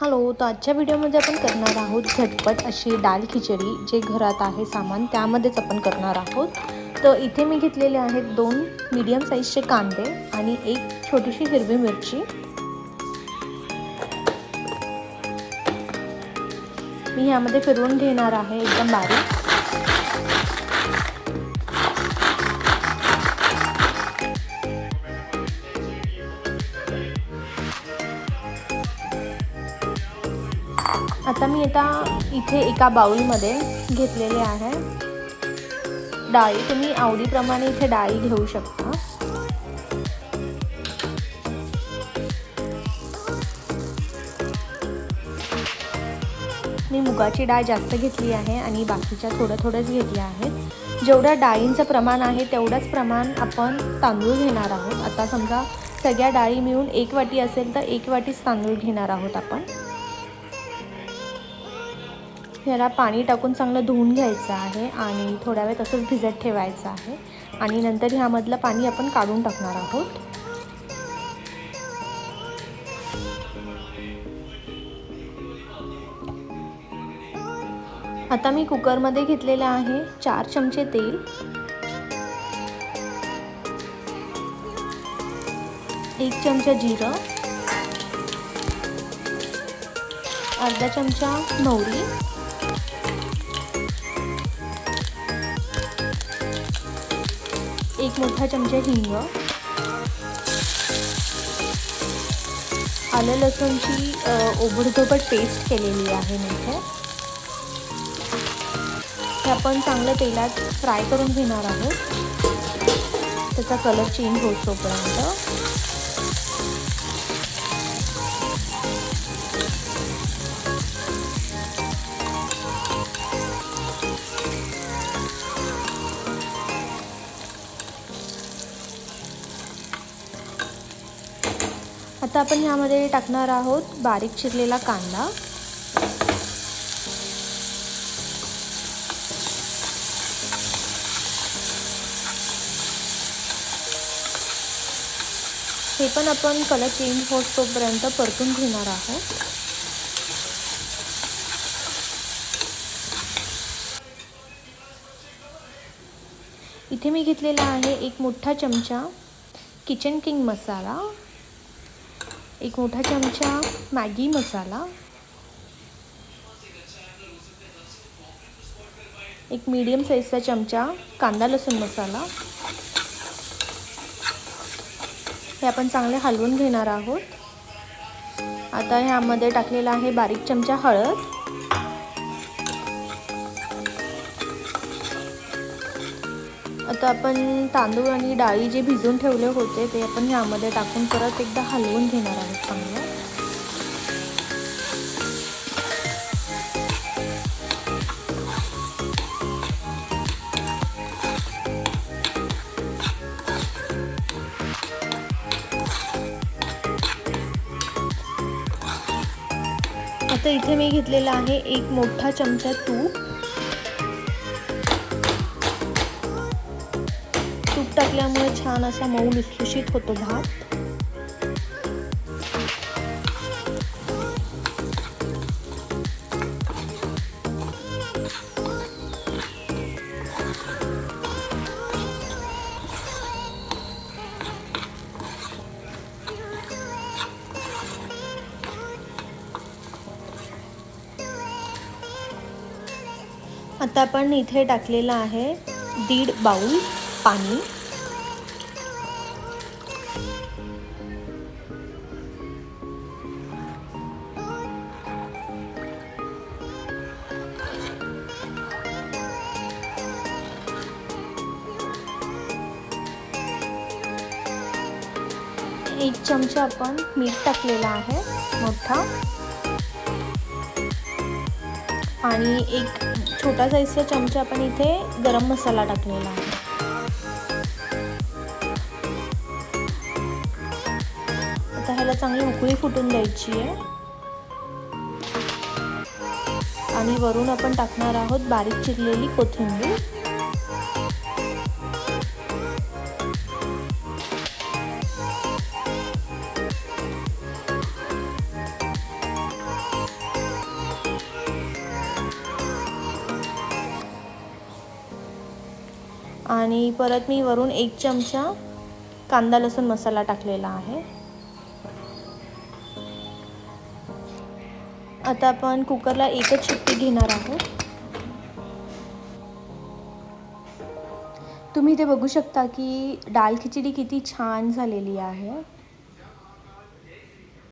Hello तर आजच्या व्हिडिओमध्ये आपण करणार आहोत झटपट अशी डाल खिचडी जे घरात आहे सामान त्यामध्येच आपण करणार आहोत. तर इथे मी घेतलेले आहेत दोन मीडियम साईजचे कांदे आणि एक छोटीशी हिरवी मिरची. मी ह्यामध्ये फिरवून घेणार आहे एकदम बारीक. आता मी आता इथे एका बाऊलमध्ये घेतलेले आहे. डाळी तुम्ही आवडीप्रमाणे इथे डाळी घेऊ शकता. मी मुगाची डाळ जास्त घेतली आहे आणि बाकीच्या थोडं थोडंच घेतल्या आहेत. जेवढं डाळींचं प्रमाण आहे तेवढंच प्रमाण आपण तांदूळ घेणार आहोत. आता समजा सगळ्या डाळी मिळून एक वाटी असेल तर एक वाटीच तांदूळ घेणार आहोत आपण. ह्याला पाणी टाकून चांगलं धुवून घ्यायचं आहे आणि थोड्या वेळ तसंच भिजत ठेवायचं आहे. आणि नंतर ह्यामधलं पाणी आपण काढून टाकणार आहोत. आता मी कुकरमध्ये घेतलेलं आहे चार चमचे तेल. एक चमचा जिरं. अर्धा चमचा मोहरी. एक मोठा चमचा हिंग. आलं लसूणची ओबडधोबड पेस्ट केलेली आहे मी इथे हे आपण चांगलं तेलात फ्राय करून घेणार आहोत. त्याचा कलर चेंज होतोपर्यंत. आता आपण ह्यामध्ये टाकणार आहोत बारीक चिरलेला कांदा. हे पण आपण कलर चेंज होत तोपर्यंत परतून घेणार आहोत. इथे मी घेतलेला आहे एक मोठा चमचा किचन किंग मसाला. एक मोठा चमचा मॅगी मसाला. एक मीडियम साईजचा चमचा कांदा लसूण मसाला. हे आपण चांगले हलवून घेणार आहोत. आता ह्यामध्ये टाकलेला आहे बारीक चमचा हळद. आता आपण तांदूळ आणि डाळी जे भिजवून ठेवले होते ते आपण ह्यामध्ये टाकून परत एकदा हलवून घेणार आहोत चांगलं. आता इथे मी घेतलेला आहे एक मोठा चमचा तूप. तूप टाकल्यामुळे छान असा मऊ लुसलुशीत होतो भात. आता आपण इथे टाकलेलं आहे दीड बाऊल पाणी. एक चमचा आपण मीठ टाकलेला आहे मोठा. आणि एक छोटा साईजचा चमचा आपण इथे गरम मसाला टाकलेला आहे. आता ह्याला चांगली उकळी फुटून द्यायची आहे. आणि वरून आपण टाकणार आहोत बारीक चिरलेली कोथिंबीर. आणि परत मी वरून एक चमचा कांदा लसूण मसाला टाकलेला आहे. आता आपण कुकरला एकच शिट्टी घेणार आहोत. तुम्ही इथे बघू शकता की डाळ खिचडी किती छान झालेली आहे.